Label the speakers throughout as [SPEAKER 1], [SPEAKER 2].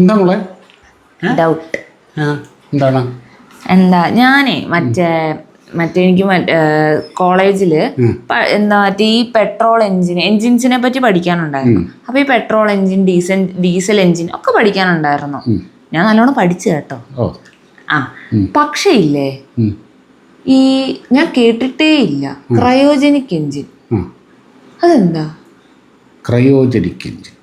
[SPEAKER 1] എന്താ മോളെ?
[SPEAKER 2] ഡൗട്ട്
[SPEAKER 1] എന്താണ്?
[SPEAKER 2] എന്താ ഞാനേ മറ്റേ മറ്റേ എനിക്ക് മറ്റേ കോളേജിൽ എന്താ മറ്റേ ഈ പെട്രോൾ എഞ്ചിൻ എഞ്ചിൻസിനെ പറ്റി പഠിക്കാനുണ്ടായിരുന്നു. അപ്പൊ ഈ petrol engine diesel diesel engine ഒക്കെ പഠിക്കാനുണ്ടായിരുന്നു. ഞാൻ നല്ലോണം പഠിച്ചു കേട്ടോ.
[SPEAKER 1] ഓ.
[SPEAKER 2] ആ. പക്ഷേ ഇല്ലേ? ഈ ഞാൻ കേട്ടിട്ടേ ഇല്ല. Cryogenic engine. അതെന്താ?
[SPEAKER 1] Cryogenic engine.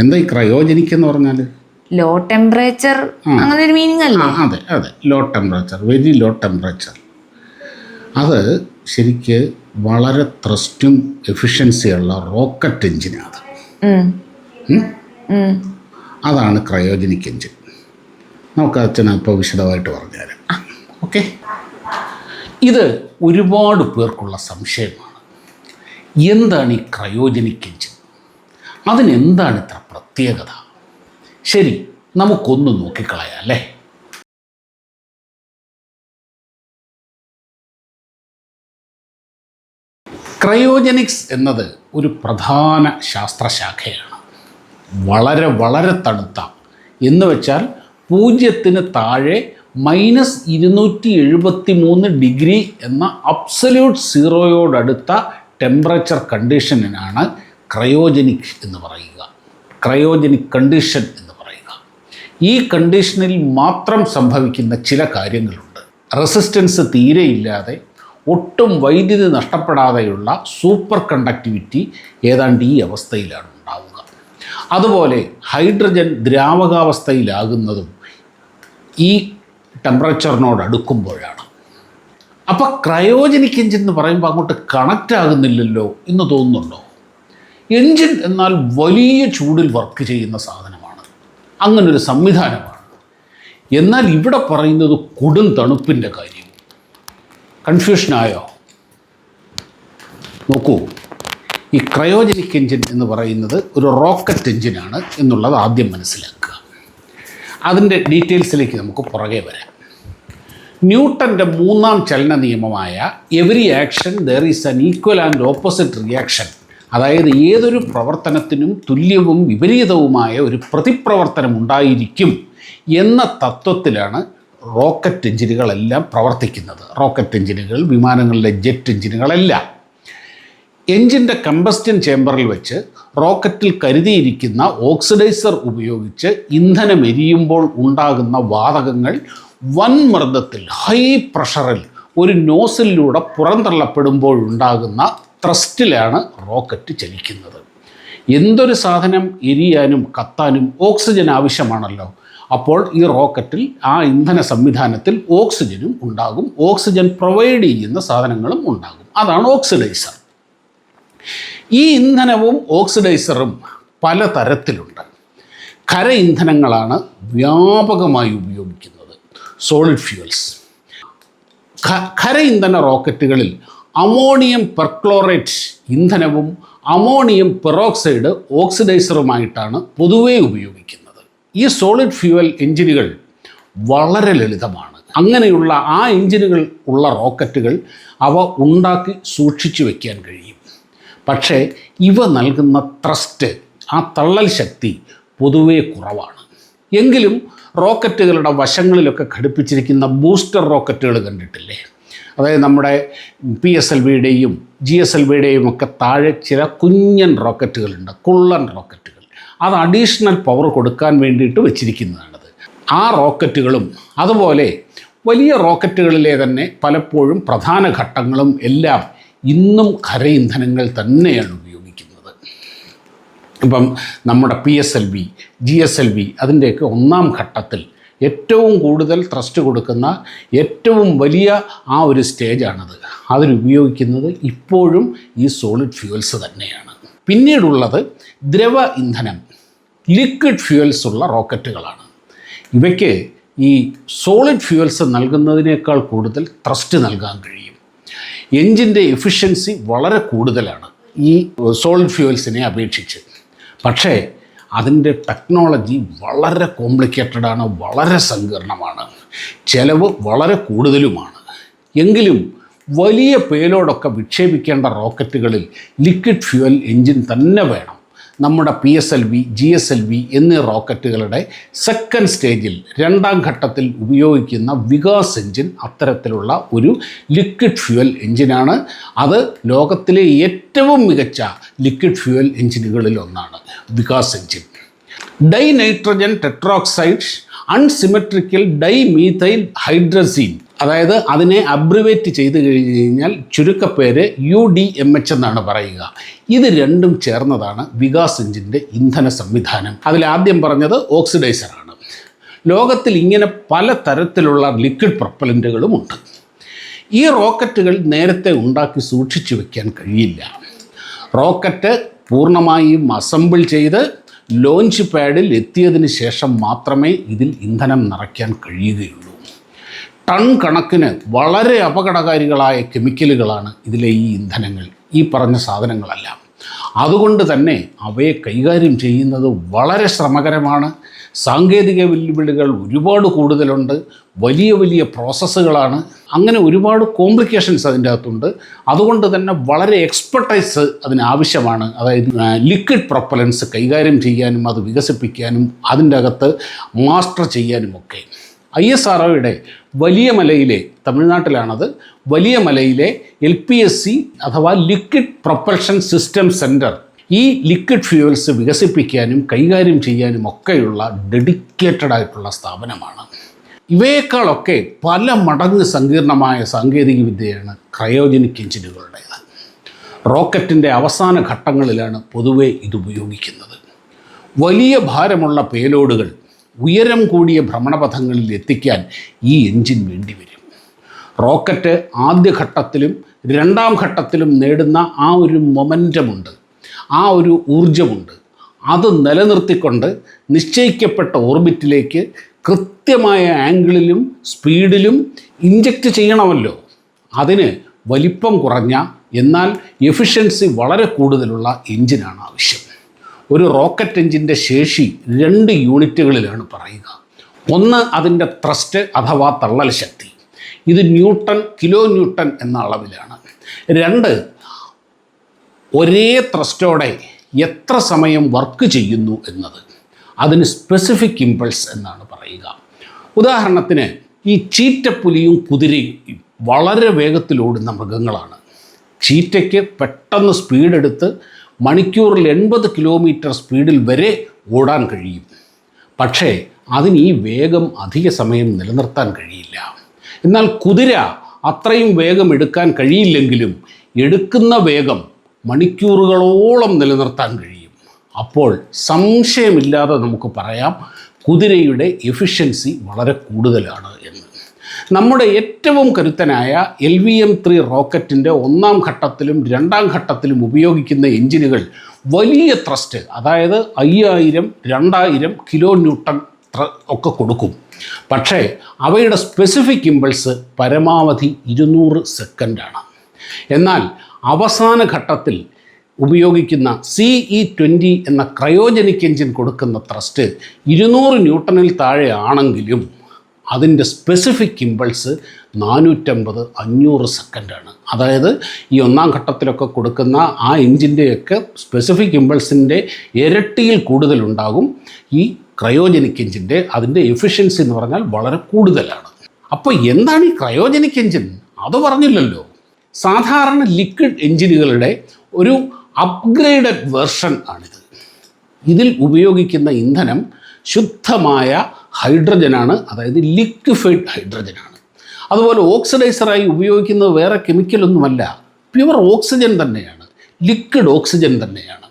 [SPEAKER 1] എന്താ ഈ ക്രയോജനിക് എന്ന് പറഞ്ഞാൽ?
[SPEAKER 2] ലോ ടെമ്പറേച്ചർ അങ്ങനെ ഒരു മീനിങ് അല്ല?
[SPEAKER 1] അതെ അതെ. Low temperature very low temperature. അത് ശരിക്ക് വളരെ ത്രസ്റ്റും എഫിഷ്യൻസിയുള്ള റോക്കറ്റ് എഞ്ചിനാണ്?
[SPEAKER 2] ഉം.
[SPEAKER 1] അതാണ് ക്രയോജനിക് എഞ്ചിൻ. നമുക്ക് അച്ഛന ഇപ്പോൾ വിശദമായിട്ട് പറഞ്ഞുതരാം. ഓക്കെ? ഇത് ഒരുപാട് പേർക്കുള്ള സംശയമാണ്. എന്താണ് ഈ ക്രയോജനിക് എഞ്ചിൻ? അതിനെന്താണ് ഇത്ര പ്രത്യേകത? ശരി നമുക്കൊന്ന് നോക്കിക്കളയാം അല്ലേ? ക്രയോജനിക്സ് എന്നത് ഒരു പ്രധാന ശാസ്ത്രശാഖയാണ്. വളരെ വളരെ തണുത്ത. എന്ന് വെച്ചാൽ പൂജ്യത്തിന് താഴെ മൈനസ് ഇരുന്നൂറ്റി എഴുപത്തി മൂന്ന് ഡിഗ്രി എന്ന അബ്സല്യൂട്ട് സീറോയോടടുത്ത ടെമ്പറേച്ചർ കണ്ടീഷനാണ് ക്രയോജനിക് എന്ന് പറയുക. ക്രയോജനിക് കണ്ടീഷൻ എന്ന് പറയുക. ഈ കണ്ടീഷനിൽ മാത്രം സംഭവിക്കുന്ന ചില കാര്യങ്ങളുണ്ട്. റെസിസ്റ്റൻസ് തീരെയില്ലാതെ ഒട്ടും വൈദ്യുതി നഷ്ടപ്പെടാതെയുള്ള സൂപ്പർ കണ്ടക്ടിവിറ്റി ഏതാണ്ട് ഈ അവസ്ഥയിലാണ് ഉണ്ടാവുക. അതുപോലെ ഹൈഡ്രജൻ ദ്രാവകാവസ്ഥയിലാകുന്നതും ഈ ടെമ്പറേച്ചറിനോട് അടുക്കുമ്പോഴാണ്. അപ്പോൾ ക്രയോജനിക് എഞ്ചിൻ എന്ന് പറയുമ്പോൾ അങ്ങോട്ട് കണക്റ്റ് ആകുന്നില്ലല്ലോ എന്ന് തോന്നുന്നുണ്ടോ? എഞ്ചിൻ എന്നാൽ വലിയ ചൂടിൽ വർക്ക് ചെയ്യുന്ന സാധനമാണ്. അങ്ങനൊരു സംവിധാനമാണ്. എന്നാൽ ഇവിടെ പറയുന്നത് കൊടും തണുപ്പിന്റെ കാര്യം. കൺഫ്യൂഷനായോ നോക്കൂ. ഈ ക്രയോജനിക് എഞ്ചിൻ എന്ന് പറയുന്നത് ഒരു റോക്കറ്റ് എഞ്ചിനാണ് എന്നുള്ളത് ആദ്യം മനസ്സിലാക്കുക. അതിന്റെ ഡീറ്റെയിൽസിലേക്ക് നമുക്ക് പുറകെ വരാം. ന്യൂട്ടന്റെ മൂന്നാം ചലന നിയമമായ every action there is an equal and opposite reaction അതായത് ഏതൊരു പ്രവർത്തനത്തിനും തുല്യവും വിപരീതവുമായ ഒരു പ്രതിപ്രവർത്തനം ഉണ്ടായിരിക്കും എന്ന തത്വത്തിലാണ് റോക്കറ്റ് എഞ്ചിനുകളെല്ലാം പ്രവർത്തിക്കുന്നത്. റോക്കറ്റ് എഞ്ചിനുകൾ വിമാനങ്ങളിലെ ജെറ്റ് എഞ്ചിനുകളെല്ലാം. എഞ്ചിന്റെ കമ്പസ്റ്റൻ ചേമ്പറിൽ വെച്ച് റോക്കറ്റിൽ കരുതിയിരിക്കുന്ന ഓക്സിഡൈസർ ഉപയോഗിച്ച് ഇന്ധനം എരിയുമ്പോൾ ഉണ്ടാകുന്ന വാതകങ്ങൾ വൻ മർദ്ദത്തിൽ ഹൈ പ്രഷറിൽ ഒരു നോസിലൂടെ പുറന്തള്ളപ്പെടുമ്പോൾ ഉണ്ടാകുന്ന ത്രസ്റ്റിലാണ് റോക്കറ്റ് ചലിക്കുന്നത്. എന്തൊരു സാധനം എരിയാനും കത്താനും ഓക്സിജൻ ആവശ്യമാണല്ലോ. അപ്പോൾ ഈ റോക്കറ്റിൽ ആ ഇന്ധന സംവിധാനത്തിൽ ഓക്സിജനും ഉണ്ടാകും. ഓക്സിജൻ പ്രൊവൈഡ് ചെയ്യുന്ന സാധനങ്ങളും ഉണ്ടാകും. അതാണ് ഓക്സിഡൈസർ. ഈ ഇന്ധനവും ഓക്സിഡൈസറും പല തരത്തിലുണ്ട് കര ഇന്ധനങ്ങളാണ് വ്യാപകമായി ഉപയോഗിക്കുന്നത്. Solid fuels. ഖര ഇന്ധന റോക്കറ്റുകളിൽ അമോണിയം പെർക്ലോറേറ്റ് ഇന്ധനവും അമോണിയം പെറോക്സൈഡ് ഓക്സിഡൈസറുമായിട്ടാണ് പൊതുവേ ഉപയോഗിക്കുന്നത്. ഈ സോളിഡ് ഫ്യൂവൽ എഞ്ചിനുകൾ വളരെ ലളിതമാണ്. അങ്ങനെയുള്ള ആ എഞ്ചിനുകൾ ഉള്ള റോക്കറ്റുകൾ അവ ഉണ്ടാക്കി സൂക്ഷിച്ചു വയ്ക്കാൻ കഴിയും. പക്ഷേ ഇവ നൽകുന്ന ത്രസ്റ്റ് ആ തള്ളൽ ശക്തി പൊതുവേ കുറവാണ്. എങ്കിലും റോക്കറ്റുകളുടെ വശങ്ങളിലൊക്കെ ഘടിപ്പിച്ചിരിക്കുന്ന ബൂസ്റ്റർ റോക്കറ്റുകൾ കണ്ടിട്ടില്ലേ? അതായത് നമ്മുടെ പി എസ് എൽ വിയുടെയും ജി എസ് എൽ വിയുടെയും ഒക്കെ താഴെ ചില കുഞ്ഞൻ റോക്കറ്റുകളുണ്ട് കുള്ളൻ റോക്കറ്റുകൾ. അത് അഡീഷണൽ പവർ കൊടുക്കാൻ വേണ്ടിയിട്ട് വെച്ചിരിക്കുന്നതാണത്. ആ റോക്കറ്റുകളും അതുപോലെ വലിയ റോക്കറ്റുകളിലെ തന്നെ പലപ്പോഴും പ്രധാന ഘട്ടങ്ങളും എല്ലാം ഇന്നും ഖര ഇന്ധനങ്ങൾ തന്നെയാണ് ഉപയോഗിക്കുന്നത്. ഇപ്പം നമ്മുടെ P S L V G S L V അതിന്റെയൊക്കെ ഒന്നാം ഘട്ടത്തിൽ ഏറ്റവും കൂടുതൽ ത്രസ്റ്റ് കൊടുക്കുന്ന ഏറ്റവും വലിയ ആ ഒരു സ്റ്റേജാണത് അതിലുപയോഗിക്കുന്നത് ഇപ്പോഴും ഈ സോളിഡ് ഫ്യൂവൽസ് തന്നെയാണ്. പിന്നീടുള്ളത് ദ്രവ ഇന്ധനം ലിക്വിഡ് ഫ്യൂവൽസ് ഉള്ള റോക്കറ്റുകളാണ്. ഇവയ്ക്ക് ഈ സോളിഡ് ഫ്യൂവൽസ് നൽകുന്നതിനേക്കാൾ കൂടുതൽ ത്രസ്റ്റ് നൽകാൻ കഴിയും. എഞ്ചിന്റെ എഫിഷ്യൻസി വളരെ കൂടുതലാണ് ഈ സോളിഡ് ഫ്യൂവൽസിനെ അപേക്ഷിച്ച്. പക്ഷേ അതിന്റെ ടെക്നോളജി വളരെ കോംപ്ലിക്കേറ്റഡ് ആണ് വളരെ സങ്കീർണമാണ്. ചിലവ് വളരെ കൂടുതലുമാണ്. എങ്കിലും വലിയ പേലോടൊക്കെ വിക്ഷേപിക്കേണ്ട റോക്കറ്റുകളിൽ ലിക്വിഡ് ഫ്യുവൽ എൻജിൻ തന്നെ വേണം. നമ്മുടെ P S L V G S L V എന്നീ റോക്കറ്റുകളുടെ സെക്കൻഡ് സ്റ്റേജിൽ രണ്ടാം ഘട്ടത്തിൽ ഉപയോഗിക്കുന്ന വികാസ് എഞ്ചിൻ അത്തരത്തിലുള്ള ഒരു ലിക്വിഡ് ഫ്യൂവൽ എഞ്ചിനാണ് അത് ലോകത്തിലെ ഏറ്റവും മികച്ച ലിക്വിഡ് ഫ്യൂവൽ എഞ്ചിനുകളിൽ ഒന്നാണ് Vikas engine dinitrogen tetroxide unsymmetrical dimethyl hydrazine. അതായത് അതിനെ അബ്രിവേറ്റ് ചെയ്ത് കഴിഞ്ഞ് കഴിഞ്ഞാൽ ചുരുക്കപ്പേര് യു ഡി എം എച്ച് എന്നാണ് പറയുക. ഇത് രണ്ടും ചേർന്നതാണ് വികാസ് എഞ്ചിന്റെ ഇന്ധന സംവിധാനം. അതിൽ ആദ്യം പറഞ്ഞത് ഓക്സിഡൈസറാണ്. ലോകത്തിൽ ഇങ്ങനെ പല തരത്തിലുള്ള ലിക്വിഡ് പ്രൊപ്പലന്റുകളുമുണ്ട് ഈ റോക്കറ്റുകൾ നേരത്തെ ഉണ്ടാക്കി സൂക്ഷിച്ചു വെക്കാൻ കഴിയില്ല. റോക്കറ്റ് പൂർണമായും അസംബിൾ ചെയ്ത് ലോഞ്ച് പാഡിൽ എത്തിയതിന് ശേഷം മാത്രമേ ഇതിൽ ഇന്ധനം നിറയ്ക്കാൻ കഴിയുകയുള്ളൂ. ടൺ കണക്കിന് വളരെ അപകടകാരികളായ കെമിക്കലുകളാണ് ഇതിലെ ഈ ഇന്ധനങ്ങൾ ഈ പറഞ്ഞ സാധനങ്ങളെല്ലാം. അതുകൊണ്ട് തന്നെ അവയെ കൈകാര്യം ചെയ്യുന്നത് വളരെ ശ്രമകരമാണ്. സാങ്കേതിക വെല്ലുവിളികൾ ഒരുപാട് കൂടുതലുണ്ട്. വലിയ വലിയ പ്രോസസ്സുകളാണ്. അങ്ങനെ ഒരുപാട് കോംപ്ലിക്കേഷൻസ് അതിന്റെ അകത്തുണ്ട്. അതുകൊണ്ട് തന്നെ വളരെ എക്സ്പെർട്ടൈസ് അതിനാവശ്യമാണ് അതായത് ലിക്വിഡ് പ്രൊപ്പലൻസ് കൈകാര്യം ചെയ്യാനും അത് വികസിപ്പിക്കാനും അതിന്റെ അകത്ത് മാസ്റ്റർ ചെയ്യാനുമൊക്കെ. ഐ എസ് ആർ ഒയുടെ വലിയ മലയിലെ തമിഴ്നാട്ടിലാണത് വലിയ മലയിലെ എൽ പി എസ് സി അഥവാ ലിക്വിഡ് പ്രൊപ്പൽഷൻ സിസ്റ്റം സെന്റർ ഈ ലിക്വിഡ് ഫ്യൂവൽസ് വികസിപ്പിക്കാനും കൈകാര്യം ചെയ്യാനും ഒക്കെയുള്ള ഡെഡിക്കേറ്റഡ് ആയിട്ടുള്ള സ്ഥാപനമാണ്. ഇവയേക്കാളൊക്കെ പല മടങ്ങ് സങ്കീർണമായ സാങ്കേതിക വിദ്യയാണ് ക്രയോജനിക് എഞ്ചിനുകളുടേത്. റോക്കറ്റിന്റെ അവസാന ഘട്ടങ്ങളിലാണ് പൊതുവെ ഇത് ഉപയോഗിക്കുന്നത്. വലിയ ഭാരമുള്ള പേലോഡുകൾ ഉയരം കൂടിയ ഭ്രമണപഥങ്ങളിൽ എത്തിക്കാൻ ഈ എഞ്ചിൻ വേണ്ടിവരും റോക്കറ്റ് ആദ്യഘട്ടത്തിലും രണ്ടാം ഘട്ടത്തിലും നേടുന്ന ആ ഒരു മൊമെന്റമുണ്ട് ആ ഒരു ഊർജമുണ്ട് അത് നിലനിർത്തിക്കൊണ്ട് നിശ്ചയിക്കപ്പെട്ട ഓർബിറ്റിലേക്ക് കൃത്യമായ ആംഗിളിലും സ്പീഡിലും ഇഞ്ചക്റ്റ് ചെയ്യണമല്ലോ. അതിന് വലിപ്പം കുറഞ്ഞ എന്നാൽ എഫിഷ്യൻസി വളരെ കൂടുതലുള്ള എഞ്ചിനാണ് ആവശ്യം. ഒരു റോക്കറ്റ് എഞ്ചിന്റെ ശേഷി രണ്ട് യൂണിറ്റുകളിലാണ് പറയുക. ഒന്ന് അതിന്റെ ത്രസ്റ്റ് അഥവാ തള്ളൽ ശക്തി. ഇത് ന്യൂട്ടൺ കിലോ ന്യൂട്ടൺ എന്ന അളവിലാണ്. രണ്ട് ഒരേ ത്രസ്റ്റോടെ എത്ര സമയം വർക്ക് ചെയ്യുന്നു എന്നത്. അതിന് സ്പെസിഫിക് ഇമ്പൾസ് എന്നാണ് പറയുക. ഉദാഹരണത്തിന് ഈ ചീറ്റപ്പുലിയും കുതിരയും വളരെ വേഗത്തിൽ ഓടുന്ന മൃഗങ്ങളാണ്. ചീറ്റയ്ക്ക് പെട്ടെന്ന് സ്പീഡെടുത്ത് മണിക്കൂറിൽ എൺപത് കിലോമീറ്റർ സ്പീഡിൽ വരെ ഓടാൻ കഴിയും. പക്ഷേ അതിന് ഈ വേഗം അധിക സമയം നിലനിർത്താൻ കഴിയില്ല. എന്നാൽ കുതിര അത്രയും വേഗം എടുക്കാൻ കഴിയില്ലെങ്കിലും എടുക്കുന്ന വേഗം മണിക്കൂറുകളോളം നിലനിർത്താൻ കഴിയും. അപ്പോൾ സംശയമില്ലാതെ നമുക്ക് പറയാം കുതിരയുടെ എഫിഷ്യൻസി വളരെ കൂടുതലാണ് നമ്മുടെ ഏറ്റവും കരുത്തനായ എൽ വി എം ത്രീ റോക്കറ്റിന്റെ ഒന്നാം ഘട്ടത്തിലും രണ്ടാം ഘട്ടത്തിലും ഉപയോഗിക്കുന്ന എഞ്ചിനുകൾ വലിയ ത്രസ്റ്റ് അതായത് അയ്യായിരം രണ്ടായിരം കിലോ ന്യൂട്ടൺ ഒക്കെ കൊടുക്കും. പക്ഷേ അവയുടെ സ്പെസിഫിക് ഇമ്പൾസ് പരമാവധി ഇരുന്നൂറ് സെക്കൻഡാണ് എന്നാൽ അവസാന ഘട്ടത്തിൽ ഉപയോഗിക്കുന്ന സി ഇ ട്വന്റി എന്ന ക്രയോജനിക് എഞ്ചിൻ കൊടുക്കുന്ന ത്രസ്റ്റ് ഇരുന്നൂറ് ന്യൂട്ടണിൽ താഴെ ആണെങ്കിലും അതിന്റെ സ്പെസിഫിക് ഇമ്പൾസ് നാനൂറ്റമ്പത് അഞ്ഞൂറ് സെക്കൻഡാണ് അതായത് ഈ ഒന്നാം ഘട്ടത്തിലൊക്കെ കൊടുക്കുന്ന ആ എഞ്ചിന്റെയൊക്കെ സ്പെസിഫിക് ഇമ്പൾസിന്റെ ഇരട്ടിയിൽ കൂടുതലുണ്ടാകും. ഈ ക്രയോജനിക് എഞ്ചിന്റെ അതിന്റെ എഫിഷ്യൻസി എന്ന് പറഞ്ഞാൽ വളരെ കൂടുതലാണ്. അപ്പോൾ എന്താണ് ഈ ക്രയോജനിക് എഞ്ചിൻ അത് പറഞ്ഞില്ലല്ലോ. സാധാരണ ലിക്വിഡ് എഞ്ചിനുകളുടെ ഒരു അപ്ഗ്രേഡഡ് വേർഷൻ ആണിത്. ഇതിൽ ഉപയോഗിക്കുന്ന ഇന്ധനം ശുദ്ധമായ ഹൈഡ്രജനാണ് അതായത് ലിക്വിഫൈഡ് ഹൈഡ്രജനാണ്. അതുപോലെ ഓക്സിഡൈസറായി ഉപയോഗിക്കുന്നത് വേറെ കെമിക്കലൊന്നുമല്ല പ്യുവർ ഓക്സിജൻ തന്നെയാണ് ലിക്വിഡ് ഓക്സിജൻ തന്നെയാണ്.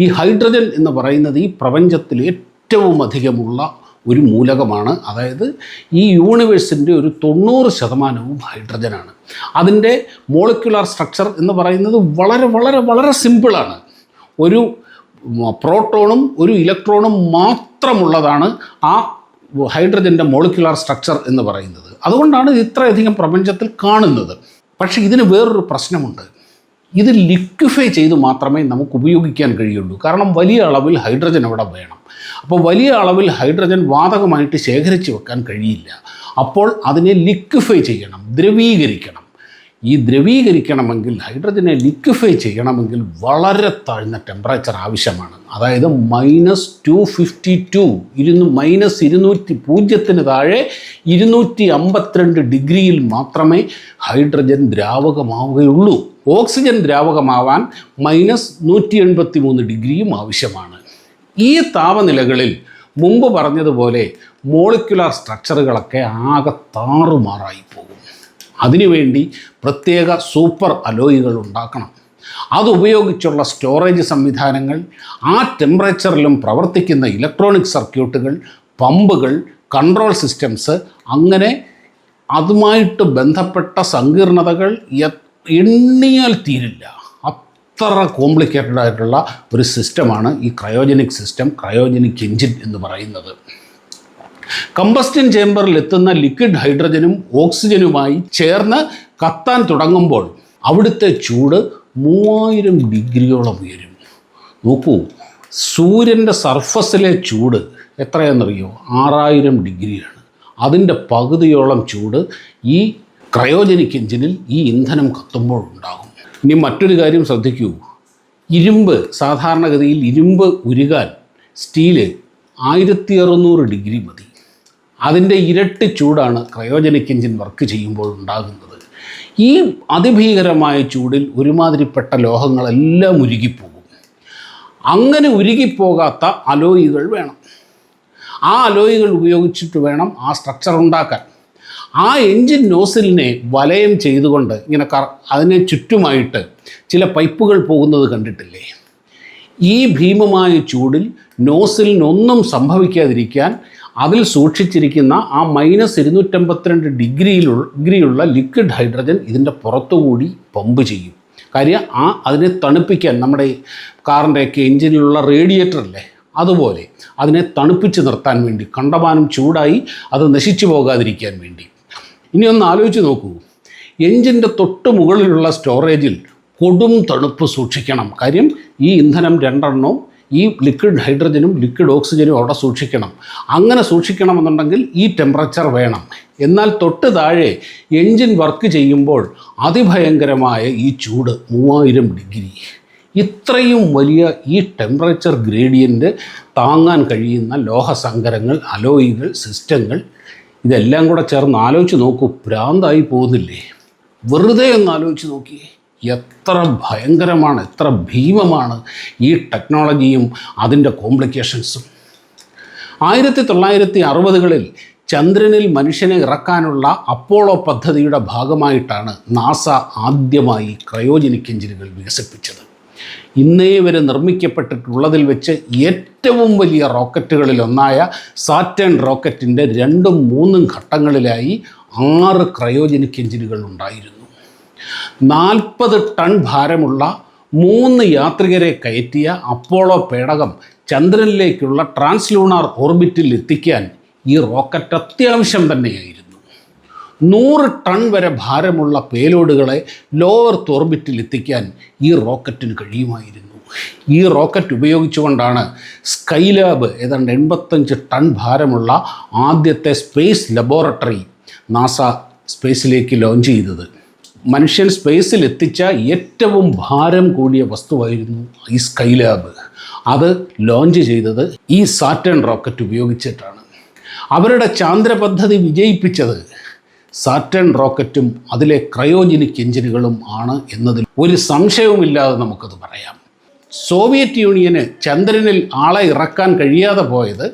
[SPEAKER 1] ഈ ഹൈഡ്രജൻ എന്ന് പറയുന്നത് ഈ പ്രപഞ്ചത്തിൽ ഏറ്റവും അധികമുള്ള ഒരു മൂലകമാണ് അതായത് ഈ യൂണിവേഴ്സിന്റെ ഒരു തൊണ്ണൂറ് ശതമാനവും ഹൈഡ്രജനാണ്. അതിന്റെ മോളിക്കുലാർ സ്ട്രക്ചർ എന്ന് പറയുന്നത് വളരെ വളരെ വളരെ സിമ്പിളാണ് ഒരു പ്രോട്ടോണും ഒരു ഇലക്ട്രോണും മാത്രമുള്ളതാണ് ആ ഹൈഡ്രജന്റെ മോളിക്കുലാർ സ്ട്രക്ചർ എന്ന് പറയുന്നത്. അതുകൊണ്ടാണ് ഇത് ഇത്രയധികം പ്രപഞ്ചത്തിൽ കാണുന്നത്. പക്ഷേ ഇതിന് വേറൊരു പ്രശ്നമുണ്ട്. ഇത് ലിക്വിഫൈ ചെയ്ത് മാത്രമേ നമുക്ക് ഉപയോഗിക്കാൻ കഴിയുള്ളൂ. കാരണം വലിയ അളവിൽ ഹൈഡ്രജൻ അവിടെ വേണം. അപ്പോൾ വലിയ അളവിൽ ഹൈഡ്രജൻ വാതകമായിട്ട് ശേഖരിച്ച് വെക്കാൻ കഴിയില്ല. അപ്പോൾ അതിനെ ലിക്വിഫൈ ചെയ്യണം ദ്രവീകരിക്കണം. ഈ ദ്രവീകരിക്കണമെങ്കിൽ ഹൈഡ്രജനെ ലിക്വിഫൈ ചെയ്യണമെങ്കിൽ വളരെ താഴ്ന്ന ടെമ്പറേച്ചർ ആവശ്യമാണ്. അതായത് മൈനസ് ടു ഫിഫ്റ്റി ടു ഇരുന്നു മൈനസ് ഇരുന്നൂറ്റി പൂജ്യത്തിന് താഴെ ഇരുന്നൂറ്റി അമ്പത്തിരണ്ട് ഡിഗ്രിയിൽ മാത്രമേ ഹൈഡ്രജൻ ദ്രാവകമാവുകയുള്ളൂ. ഓക്സിജൻ ദ്രാവകമാവാൻ മൈനസ് നൂറ്റി എൺപത്തി മൂന്ന് ഡിഗ്രിയും ആവശ്യമാണ്. ഈ താപനിലകളിൽ മുമ്പ് പറഞ്ഞതുപോലെ മോളിക്കുലാർ സ്ട്രക്ചറുകളൊക്കെ ആകെ താറുമാറായി പോകും. അതിനുവേണ്ടി പ്രത്യേക സൂപ്പർ അലോയികൾ ഉണ്ടാക്കണം. അതുപയോഗിച്ചുള്ള സ്റ്റോറേജ് സംവിധാനങ്ങൾ ആ ടെമ്പറേച്ചറിലും പ്രവർത്തിക്കുന്ന ഇലക്ട്രോണിക് സർക്യൂട്ടുകൾ പമ്പുകൾ കൺട്രോൾ സിസ്റ്റംസ് അങ്ങനെ അതുമായിട്ട് ബന്ധപ്പെട്ട സങ്കീർണതകൾ എണ്ണിയാൽ തീരില്ല. അത്ര കോംപ്ലിക്കേറ്റഡ് ആയിട്ടുള്ള ഒരു സിസ്റ്റമാണ് ഈ ക്രയോജനിക് സിസ്റ്റം ക്രയോജനിക് എഞ്ചിൻ എന്ന് പറയുന്നത്. കമ്പസ്റ്റൻ ചേമ്പറിൽ എത്തുന്ന ലിക്വിഡ് ഹൈഡ്രജനും ഓക്സിജനുമായി ചേർന്ന് കത്താൻ തുടങ്ങുമ്പോൾ അവിടുത്തെ ചൂട് മൂവായിരം ഡിഗ്രിയോളം ഉയരും. നോക്കൂ സൂര്യന്റെ സർഫസിലെ ചൂട് എത്രയാണെന്നറിയോ? ആറായിരം ഡിഗ്രിയാണ്. അതിന്റെ പകുതിയോളം ചൂട് ഈ ക്രയോജനിക് എഞ്ചിനിൽ ഈ ഇന്ധനം കത്തുമ്പോൾ ഉണ്ടാകും. ഇനി മറ്റൊരു കാര്യം ശ്രദ്ധിക്കൂ. ഇരുമ്പ് സാധാരണഗതിയിൽ ഇരുമ്പ് ഉരുകാൻ സ്റ്റീൽ ആയിരത്തി അറുന്നൂറ് ഡിഗ്രി മതി. അതിന്റെ ഇരട്ടി ചൂടാണ് ക്രയോജനിക് എഞ്ചിൻ വർക്ക് ചെയ്യുമ്പോൾ ഉണ്ടാകുന്നത്. ഈ അതിഭീകരമായ ചൂടിൽ ഒരുമാതിരിപ്പെട്ട ലോഹങ്ങളെല്ലാം ഉരുകിപ്പോകും. അങ്ങനെ ഉരുകിപ്പോകാത്ത അലോയികൾ വേണം. ആ അലോയികൾ ഉപയോഗിച്ചിട്ട് വേണം ആ സ്ട്രക്ചർ ഉണ്ടാക്കാൻ. ആ എൻജിൻ നോസിലിനെ വലയം ചെയ്തുകൊണ്ട് ഇങ്ങനെ കറ അതിനെ ചുറ്റുമായിട്ട് ചില പൈപ്പുകൾ പോകുന്നത് കണ്ടിട്ടില്ലേ? ഈ ഭീമമായ ചൂടിൽ നോസിലിനൊന്നും സംഭവിക്കാതിരിക്കാൻ അതിൽ സൂക്ഷിച്ചിരിക്കുന്ന ആ മൈനസ് ഇരുന്നൂറ്റമ്പത്തിരണ്ട് ഡിഗ്രിയിലുള്ള ഡിഗ്രിയുള്ള ലിക്വിഡ് ഹൈഡ്രജൻ ഇതിന്റെ പുറത്തുകൂടി പമ്പ് ചെയ്യും. കാര്യം ആ അതിനെ തണുപ്പിക്കാൻ നമ്മുടെ കാറിന്റെ ഒക്കെ എഞ്ചിനിലുള്ള റേഡിയേറ്റർ അല്ലേ അതുപോലെ അതിനെ തണുപ്പിച്ച് നിർത്താൻ വേണ്ടി കണ്ടമാനം ചൂടായി അത് നശിച്ചു പോകാതിരിക്കാൻ വേണ്ടി. ഇനി ഒന്ന് ആലോചിച്ച് നോക്കൂ. എഞ്ചിന്റെ തൊട്ട് മുകളിലുള്ള സ്റ്റോറേജിൽ കൊടും തണുപ്പ് സൂക്ഷിക്കണം. കാര്യം ഈ ഇന്ധനം രണ്ടെണ്ണവും ഈ ലിക്വിഡ് ഹൈഡ്രജനും ലിക്വിഡ് ഓക്സിജനും അവിടെ സൂക്ഷിക്കണം. അങ്ങനെ സൂക്ഷിക്കണമെന്നുണ്ടെങ്കിൽ ഈ ടെമ്പറേച്ചർ വേണം. എന്നാൽ തൊട്ട് താഴെ എൻജിൻ വർക്ക് ചെയ്യുമ്പോൾ അതിഭയങ്കരമായ ഈ ചൂട് മൂവായിരം ഡിഗ്രി ഇത്രയും വലിയ ഈ ടെമ്പറേച്ചർ ഗ്രേഡിയന്റ് താങ്ങാൻ കഴിയുന്ന ലോഹസങ്കരങ്ങൾ അലോയികൾ സിസ്റ്റങ്ങൾ ഇതെല്ലാം കൂടെ ചേർന്ന് ആലോചിച്ച് നോക്കൂ ഭ്രാന്തായി പോകുന്നില്ലേ? വെറുതെ ഒന്ന് ആലോചിച്ച് നോക്കിയേ. എത്ര ഭയങ്കരമാണ് എത്ര ഭീമമാണ് ഈ ടെക്നോളജിയും അതിന്റെ കോംപ്ലിക്കേഷൻസും. ആയിരത്തി തൊള്ളായിരത്തി അറുപതുകളിൽ ചന്ദ്രനിൽ മനുഷ്യനെ ഇറക്കാനുള്ള അപ്പോളോ പദ്ധതിയുടെ ഭാഗമായിട്ടാണ് നാസ ആദ്യമായി ക്രയോജനിക് എഞ്ചിനുകൾ വികസിപ്പിച്ചത്. ഇന്നേ വരെ നിർമ്മിക്കപ്പെട്ടിട്ടുള്ളതിൽ വെച്ച് ഏറ്റവും വലിയ റോക്കറ്റുകളിലൊന്നായ സാറ്റേൺ റോക്കറ്റിന്റെ രണ്ടും മൂന്നും ഘട്ടങ്ങളിലായി ആറ് ക്രയോജനിക് എഞ്ചിനുകൾ ഉണ്ടായിരുന്നു. നാൽപ്പത് ടൺ ഭാരമുള്ള മൂന്ന് യാത്രികരെ കയറ്റിയ അപ്പോളോ പേടകം ചന്ദ്രനിലേക്കുള്ള ട്രാൻസ്ലൂണാർ ഓർബിറ്റിൽ എത്തിക്കാൻ ഈ റോക്കറ്റ് അത്യാവശ്യം തന്നെയായിരുന്നു. നൂറ് ടൺ വരെ ഭാരമുള്ള പേലോഡുകളെ ലോവർ ഓർബിറ്റിൽ എത്തിക്കാൻ ഈ റോക്കറ്റിന് കഴിയുമായിരുന്നു. ഈ റോക്കറ്റ് ഉപയോഗിച്ചുകൊണ്ടാണ് സ്കൈലാബ് ഏതാണ്ട് എൺപത്തഞ്ച് ടൺ ഭാരമുള്ള ആദ്യത്തെ സ്പേസ് ലബോറട്ടറി നാസ സ്പേസിലേക്ക് ലോഞ്ച് ചെയ്തത്. മനുഷ്യൻ സ്പേസിൽ എത്തിച്ച ഏറ്റവും ഭാരം കൂടിയ വസ്തുവായിരുന്നു ഈ സ്കൈലാബ് അത് ലോഞ്ച് ചെയ്തത് ഈ സാറ്റേൺ റോക്കറ്റ് ഉപയോഗിച്ചിട്ടാണ്. അവരുടെ ചാന്ദ്ര പദ്ധതി വിജയിപ്പിച്ചത് സാറ്റേൺ റോക്കറ്റും അതിലെ ക്രയോജനിക് എഞ്ചിനുകളും ആണ് എന്നതിൽ ഒരു സംശയവുമില്ലാതെ നമുക്കത് പറയാം. സോവിയറ്റ് യൂണിയന് ചന്ദ്രനിൽ ആളെ ഇറക്കാൻ കഴിയാതെ പോയത്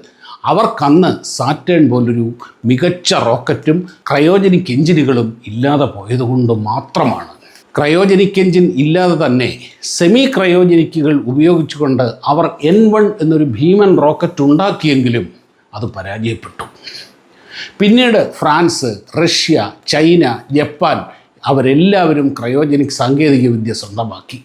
[SPEAKER 1] അവർക്കന്ന് സാറ്റേൺ പോലൊരു മികച്ച റോക്കറ്റും ക്രയോജനിക് എഞ്ചിനുകളും ഇല്ലാതെ പോയതുകൊണ്ട് മാത്രമാണ്. ക്രയോജനിക് എഞ്ചിൻ ഇല്ലാതെ തന്നെ സെമി ക്രയോജനിക്കുകൾ ഉപയോഗിച്ചുകൊണ്ട് അവർ എൻ വൺ എന്നൊരു ഭീമൻ റോക്കറ്റ് ഉണ്ടാക്കിയെങ്കിലും അത് പരാജയപ്പെട്ടു. പിന്നീട് ഫ്രാൻസ് റഷ്യ ചൈന ജപ്പാൻ അവരെല്ലാവരും ക്രയോജനിക് സാങ്കേതികവിദ്യ സ്വന്തമാക്കി.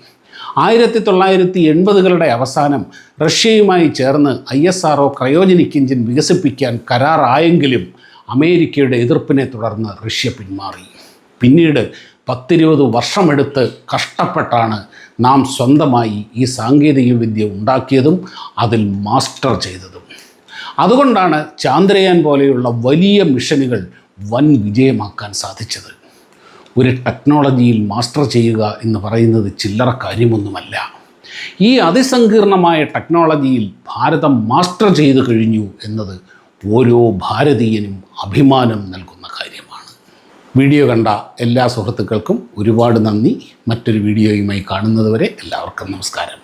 [SPEAKER 1] ആയിരത്തി തൊള്ളായിരത്തി എൺപതുകളുടെ അവസാനം റഷ്യയുമായി ചേർന്ന് I S R cryogenic engine വികസിപ്പിക്കാൻ കരാറായെങ്കിലും അമേരിക്കയുടെ എതിർപ്പിനെ തുടർന്ന് റഷ്യ പിന്മാറി. പിന്നീട് പത്തിരുപത് വർഷമെടുത്ത് കഷ്ടപ്പെട്ടാണ് നാം സ്വന്തമായി ഈ സാങ്കേതികവിദ്യ ഉണ്ടാക്കിയതും അതിൽ മാസ്റ്റർ ചെയ്തതും. അതുകൊണ്ടാണ് ചാന്ദ്രയാൻ പോലെയുള്ള വലിയ മിഷനുകൾ വൻ വിജയമാക്കാൻ സാധിച്ചത്. ഒരു ടെക്നോളജിയിൽ മാസ്റ്റർ ചെയ്യുക എന്ന് പറയുന്നത് ചില്ലറ കാര്യമൊന്നുമല്ല. ഈ അതിസങ്കീർണമായ ടെക്നോളജിയിൽ ഭാരതം മാസ്റ്റർ ചെയ്തു കഴിഞ്ഞു എന്നത് ഓരോ ഭാരതീയനും അഭിമാനം നൽകുന്ന കാര്യമാണ്. വീഡിയോ കണ്ട എല്ലാ സുഹൃത്തുക്കൾക്കും ഒരുപാട് നന്ദി. മറ്റൊരു വീഡിയോയുമായി കാണുന്നതുവരെ എല്ലാവർക്കും നമസ്കാരം.